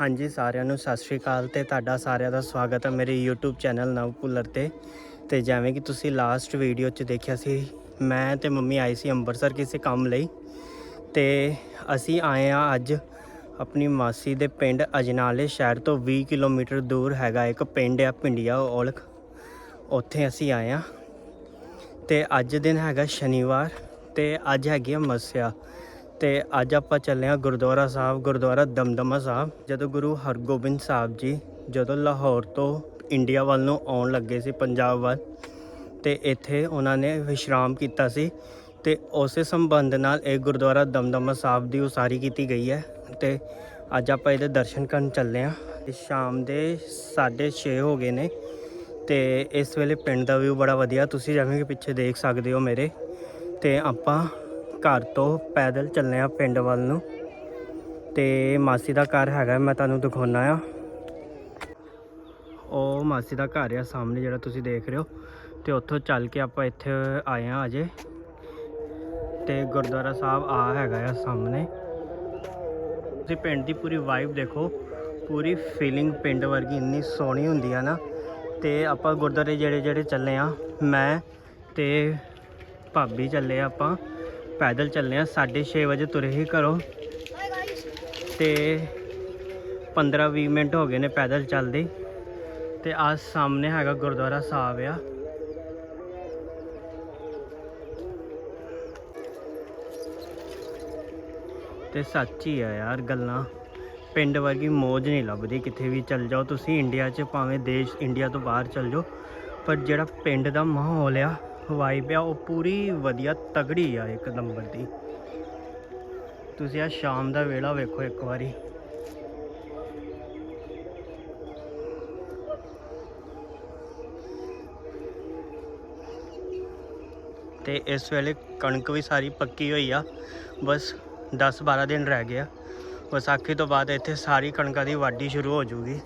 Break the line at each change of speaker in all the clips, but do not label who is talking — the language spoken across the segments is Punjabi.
ਹਾਂਜੀ, ਸਾਰਿਆਂ ਨੂੰ ਸਤਿ ਸ਼੍ਰੀ ਅਕਾਲ ਤੇ ਤੁਹਾਡਾ ਸਾਰਿਆਂ ਦਾ ਸਵਾਗਤ ਹੈ ਮੇਰੇ YouTube ਚੈਨਲ ਨਵ ਭੁੱਲਰ ਤੇ। ਤੇ ਜਿਵੇਂ ਕਿ ਤੁਸੀਂ ਲਾਸਟ ਵੀਡੀਓ 'ਚ ਦੇਖਿਆ ਸੀ, ਮੈਂ ਤੇ ਮੰਮੀ ਆਈ ਸੀ ਅੰਮ੍ਰਿਤਸਰ ਕਿਸੇ ਕੰਮ ਲਈ। ਤੇ ਅਸੀਂ ਆਏ ਆ ਅੱਜ ਆਪਣੀ ਮਾਸੀ ਦੇ ਪਿੰਡ ਅਜਨਾਲੇ ਸ਼ਹਿਰ ਤੋਂ 20 ਕਿਲੋਮੀਟਰ ਦੂਰ ਹੈਗਾ ਇੱਕ ਪਿੰਡ ਆ, ਪਿੰਡੀਆ ਔਲਖ। ਉੱਥੇ ਅਸੀਂ ਆਏ ਆ ਤੇ ਅੱਜ ਦਿਨ ਹੈਗਾ ਸ਼ਨੀਵਾਰ ਤੇ ਅੱਜ ਹੈਗੀ ਆ ਮੱਸਿਆ। ਤੇ ਅੱਜ ਆਪਾਂ ਚੱਲੇ ਆ ਗੁਰਦੁਆਰਾ ਸਾਹਿਬ, ਗੁਰਦੁਆਰਾ ਦਮਦਮਾ ਸਾਹਿਬ। ਜਦੋਂ ਗੁਰੂ ਹਰਗੋਬਿੰਦ ਸਾਹਿਬ ਜੀ ਜਦੋਂ ਲਾਹੌਰ ਤੋਂ ਇੰਡੀਆ ਵੱਲ ਨੂੰ ਆਉਣ ਲੱਗੇ ਸੀ ਪੰਜਾਬ ਵੱਲ, ਤੇ ਇੱਥੇ ਉਹਨਾਂ ਨੇ ਵਿਸ਼ਰਾਮ ਕੀਤਾ ਸੀ ਤੇ ਉਸੇ ਸੰਬੰਧ ਨਾਲ ਇਹ ਗੁਰਦੁਆਰਾ ਦਮਦਮਾ ਸਾਹਿਬ ਦੀ ਉਸਾਰੀ ਕੀਤੀ ਗਈ ਹੈ ਤੇ ਅੱਜ ਆਪਾਂ ਇਹਦੇ ਦਰਸ਼ਨ ਕਰਨ ਚੱਲੇ ਆ ਸ਼ਾਮ ਦੇ 6:30 ਹੋ ਗਏ ਨੇ ਤੇ ਇਸ ਵੇਲੇ ਪਿੰਡ ਦਾ ਵਿਊ ਬੜਾ ਵਧੀਆ, ਤੁਸੀਂ ਜਿਵੇਂ ਕਿ ਪਿੱਛੇ ਦੇਖ ਸਕਦੇ ਹੋ ਮੇਰੇ। ਤੇ ਆਪਾਂ ਘਰ ਤੋਂ ਪੈਦਲ ਚੱਲੇ ਆ ਪਿੰਡ ਵੱਲ ਨੂੰ। ਤੇ ਮਾਸੀ ਦਾ ਘਰ ਹੈਗਾ, ਮੈਂ ਤੁਹਾਨੂੰ ਦਿਖਾਉਣਾ ਆ। ਉਹ ਮਾਸੀ ਦਾ ਘਰ ਆ ਸਾਹਮਣੇ, ਜਿਹੜਾ ਤੁਸੀਂ ਦੇਖ ਰਹੇ ਹੋ। ਤੇ ਉੱਥੋਂ ਚੱਲ ਕੇ ਆਪਾਂ ਇੱਥੇ ਆਏ ਆ ਅਜੇ। ਤੇ ਗੁਰਦੁਆਰਾ ਸਾਹਿਬ ਆ ਹੈਗਾ ਆ ਸਾਹਮਣੇ। ਤੁਸੀਂ ਪਿੰਡ ਦੀ ਪੂਰੀ ਵਾਈਬ ਦੇਖੋ। ਪੂਰੀ ਫੀਲਿੰਗ ਪਿੰਡ ਵਰਗੀ ਇੰਨੀ ਸੋਹਣੀ ਹੁੰਦੀ ਆ ਨਾ। ਤੇ ਆਪਾਂ ਗੁਰਦੁਆਰੇ ਜਿਹੜੇ ਜਿਹੜੇ ਚੱਲੇ ਆ, ਮੈਂ ਤੇ ਭਾਬੀ ਚੱਲੇ ਆਪਾਂ। ਪੈਦਲ ਚੱਲੇ ਆ 6:30 ਵਜੇ ਤੁਰੇ ਹੀ ਘਰੋਂ। ਤੇ 15-20 ਮਿੰਟ ਹੋ ਗਏ ਨੇ ਪੈਦਲ ਚੱਲਦੇ। ਤੇ ਆ ਸਾਹਮਣੇ ਹੈਗਾ ਗੁਰਦੁਆਰਾ ਸਾਹਿਬ ਆ। ਤੇ ਸੱਚ ਹੀ ਆ ਯਾਰ ਗੱਲਾਂ। ਪਿੰਡ ਵਰਗੀ ਮੌਜ ਨਹੀਂ ਲੱਭਦੀ ਕਿਤੇ ਵੀ ਚੱਲ ਜਾਓ। ਤੁਸੀਂ ਇੰਡੀਆ 'ਚ ਭਾਵੇਂ ਦੇਸ਼ ਇੰਡੀਆ ਤੋਂ ਬਾਹਰ ਚੱਲ ਜਾਓ, ਪਰ ਜਿਹੜਾ ਪਿੰਡ ਦਾ ਮਾਹੌਲ ਆ ਵਾਈਬ ਆ ਉਹ ਪੂਰੀ ਵਧੀਆ ਤਗੜੀ ਆ ਇੱਕ ਨੰਬਰ ਦੀ। ਤੁਸੀਂ ਆ ਸ਼ਾਮ ਦਾ ਵੇਲਾ ਵੇਖੋ ਇੱਕ ਵਾਰੀ। ਤੇ ਇਸ ਵੇਲੇ ਕਣਕ ਵੀ ਸਾਰੀ ਪੱਕੀ ਹੋਈ ਆ। ਬਸ 10-12 ਦਿਨ ਰਹਿ ਗਿਆ ਵਿਸਾਖੀ ਤੋਂ ਬਾਅਦ ਇੱਥੇ ਸਾਰੀ ਕਣਕਾਂ ਦੀ ਵਾਢੀ ਸ਼ੁਰੂ ਹੋ ਜੂਗੀ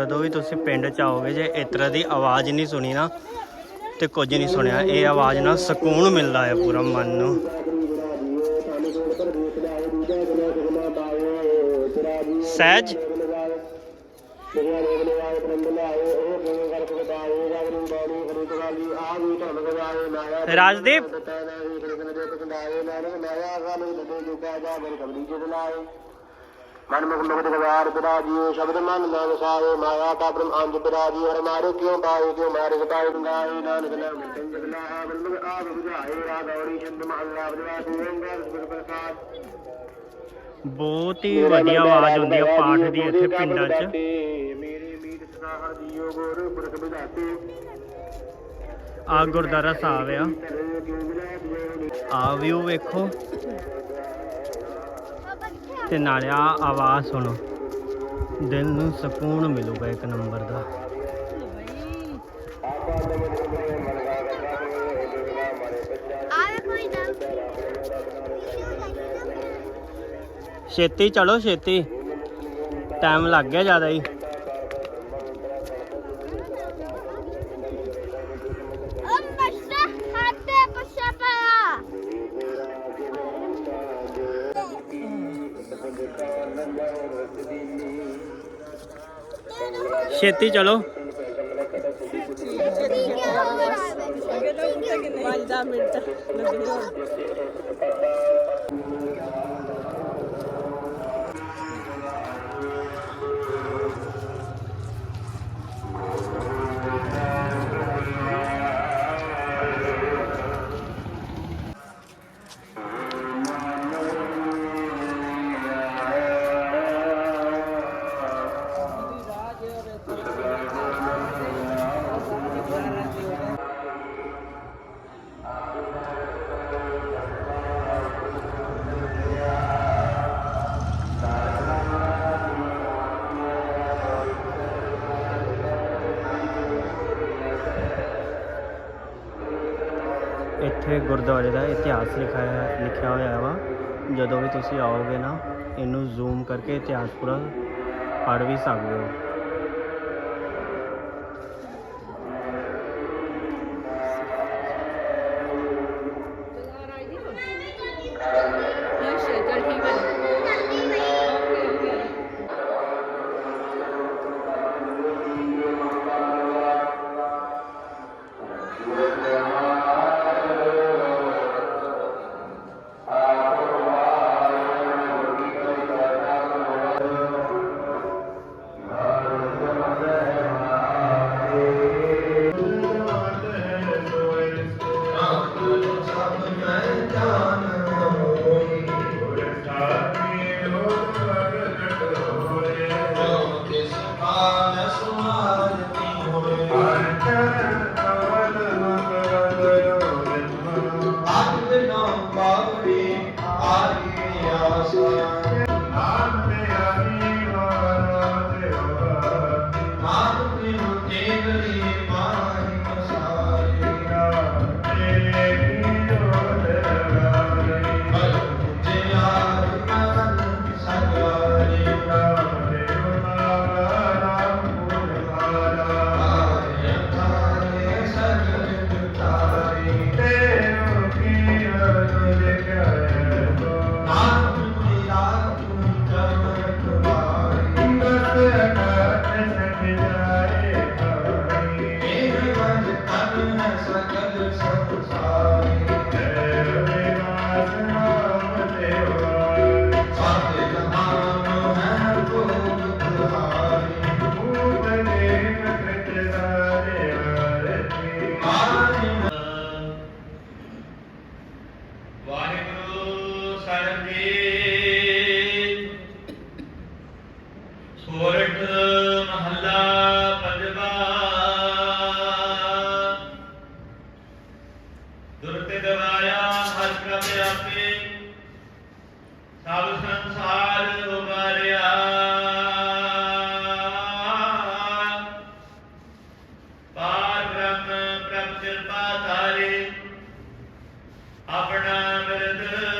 ਜਦੋਂ ਵੀ ਤੁਸੀਂ ਪਿੰਡ ਚ ਆਓਗੇ, ਜੇ ਇਸ ਤਰ੍ਹਾਂ ਦੀ ਆਵਾਜ਼ ਨਹੀਂ ਸੁਣੀ ਨਾ, ਤੇ ਕੁਝ ਨਹੀਂ ਸੁਣਿਆ। ਇਹ ਆਵਾਜ਼ ਨਾਲ ਸਕੂਨ ਮਿਲਦਾ ਹੈ ਪੂਰਾ ਮਨ ਨੂੰ। ਸਹਿਜ? ਰਾਜਦੀਪ?
ਮਨ ਮੁਖ ਦਵਾਰ ਬਿਰਾਜੀਏ ਸ਼ਬਦ ਮਨ ਨਾ ਵਸਾਏ ਮਾਇਆ ਕਾ ਬ੍ਰਹਮ ਅੰਜ ਬਿਰਾਜੀ ਹਰ ਮਾਰੇ ਕਿਉ ਪਾਏ ਕਿਉ ਮਾਰੇ ਸਤਾਏ ਗਾਏ ਨਾਨਕ ਨਾਮ ਸੰਗ ਜਗਲਾ ਬਲ ਆਪ ਬੁਝਾਏ ਰਾ ਗੌਰੀ ਛੰਦ ਮਹੱਲਾ ਬਜਵਾ ਤੂੰਗਰ ਸੁਖ ਪ੍ਰਸਾਦ।
ਬਹੁਤ ਹੀ ਵਧੀਆ ਆਵਾਜ਼ ਹੁੰਦੀ ਹੈ ਪਾਠ ਦੀ ਇੱਥੇ ਪਿੰਡਾਂ 'ਚ।
ਮੇਰੇ ਮੀਤ ਸਦਾ ਹਰ ਜੀਓ ਗੁਰ ਪੁਰਖ ਬੁਝਾਤੇ।
ਆ ਗੁਰਦੁਆਰਾ ਸਾਹਿਬ ਆ। ਆ ਵਿਊ ਵੇਖੋ। ਤੇ ਨਾਲੇ ਆ ਆਵਾਜ਼ ਸੁਣੋ। ਦਿਲ ਨੂੰ ਸਕੂਨ ਮਿਲੂਗਾ ਇੱਕ ਨੰਬਰ ਦਾ। ਛੇਤੀ ਚਲੋ ਛੇਤੀ। ਟਾਈਮ ਲੱਗ ਗਿਆ ਜ਼ਿਆਦਾ ਹੀ। ਛੇਤੀ ਚਲੋ।
ਪੰਜ ਦਸ ਮਿੰਟ। ਲੱਗਣੇ
ਗੁਰਦੁਆਰੇ ਦਾ ਇਤਿਹਾਸ ਲਿਖਾਇਆ ਲਿਖਿਆ ਹੋਇਆ ਵਾ ਜਦੋਂ ਵੀ ਤੁਸੀਂ ਆਓਗੇ ਨਾ, ਇਹਨੂੰ ਜ਼ੂਮ ਕਰਕੇ ਇਤਿਹਾਸ ਪੂਰਾ ਪੜ੍ਹ ਵੀ ਸਕਦੇ ਹੋ
Thank you. ਪ੍ਰਭ ਆਪਣਾ
ਮਿਰਦ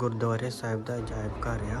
ਗੁਰਦੁਆਰੇ ਸਾਹਿਬ ਦਾ ਅਜਾਇਬ ਘਰ ਆ।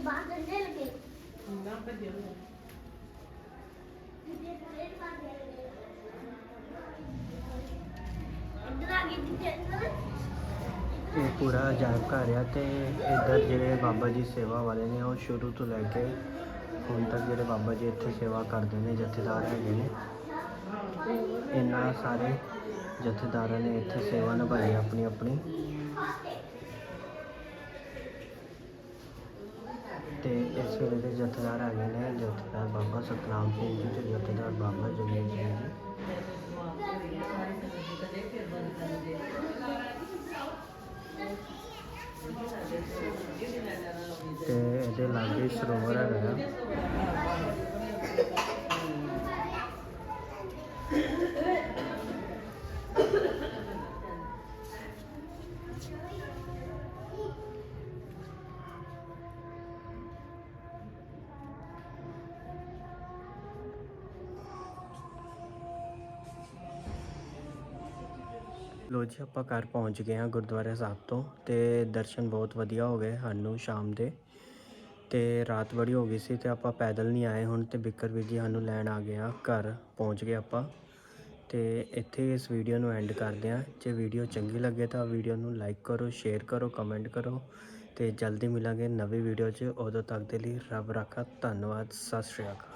ਬਾਹਰ ਲਗੇ।
ਨਾ
ਅੰਦਰ ਆ ਗਈ
ਇਹ ਪੂਰਾ ਅਜਾਇਬ ਘਰ ਆ ਤੇ ਇੱਧਰ ਜਿਹੜੇ ਬਾਬਾ ਜੀ ਸੇਵਾ ਵਾਲੇ ਨੇ ਉਹ ਸ਼ੁਰੂ ਤੋਂ ਲੈ ਕੇ ਹੁਣ ਤੱਕ ਜਿਹੜੇ ਬਾਬਾ ਜੀ ਇੱਥੇ ਸੇਵਾ ਕਰਦੇ ਨੇ ਜਥੇਦਾਰ ਹੈਗੇ ਨੇ ਇਹਨਾਂ ਸਾਰੇ ਜਥੇਦਾਰਾਂ ਨੇ ਇੱਥੇ ਸੇਵਾ ਨਿਭਾਈ ਆਪਣੀ ਆਪਣੀ ਤੇ ਇਸ ਵੇਲੇ ਦੇ ਜਥੇਦਾਰ ਹੈਗੇ ਨੇ ਜਥੇਦਾਰ ਬਾਬਾ ਸਤਨਾਮ ਸਿੰਘ ਜੀ ਤੇ ਜਥੇਦਾਰ ਬਾਬਾ ਜਗੀਰ ਸਿੰਘ ਜੀ ਤੇ ਇਹਦੇ ਲਾਗੇ ਸਰੋਵਰ ਹੈਗਾ ਆ। ਜੀ ਆਪਾਂ ਘਰ ਪਹੁੰਚ ਗਏ ਹਾਂ ਗੁਰਦੁਆਰੇ ਸਾਹਿਬ ਤੋਂ ਤੇ ਦਰਸ਼ਨ ਬਹੁਤ ਵਧੀਆ ਹੋ ਗਏ ਸਾਨੂੰ ਸ਼ਾਮ ਦੇ ਤੇ ਰਾਤ ਬੜੀ ਹੋ ਗਈ ਸੀ ਤੇ ਆਪਾਂ ਪੈਦਲ ਨਹੀਂ ਆਏ ਹੁਣ ਤੇ ਬਿੱਕਰ ਵੀਰ ਜੀ ਸਾਨੂੰ ਲੈਣ ਆ ਗਏ ਆ ਘਰ ਪਹੁੰਚ ਗਏ ਆਪਾਂ ਤੇ ਇੱਥੇ ਇਸ ਵੀਡੀਓ ਨੂੰ ਐਂਡ ਕਰਦੇ ਹਾਂ। ਜੇ ਵੀਡੀਓ ਚੰਗੀ ਲੱਗੇ ਤਾਂ ਵੀਡੀਓ ਨੂੰ ਲਾਈਕ ਕਰੋ ਸ਼ੇਅਰ ਕਰੋ ਕਮੈਂਟ ਕਰੋ ਤੇ ਜਲਦੀ ਮਿਲਾਂਗੇ ਨਵੀਂ ਵੀਡੀਓ 'ਚ। ਉਦੋਂ ਤੱਕ ਦੇ ਲਈ ਰੱਬ ਰਾਖਾ, ਧੰਨਵਾਦ, ਸਤਿ ਸ਼੍ਰੀ ਅਕਾਲ।